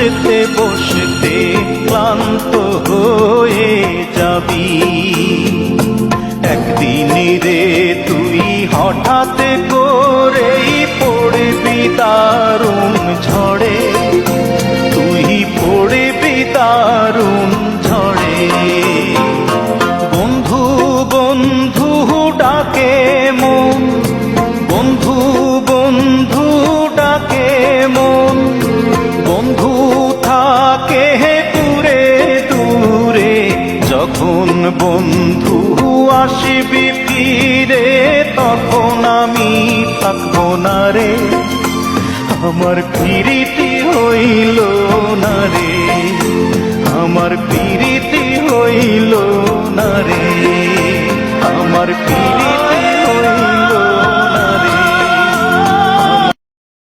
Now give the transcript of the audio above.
বসতে বসতে ক্লান্ত হয়ে যাবি। একদিন রে তুই হঠাৎ করেই পড়বি দারুণ ঝড়ে। তুই পড়বি দারুণ ঝড়ে। বন্ধু বন্ধু ডাকে বন্ধু আসবি ফিরে, তখন আমি থাকব না রে। আমার পিরিতি হইল না রে। আমার পিরিতি হইল না রে। আমার পিরিতি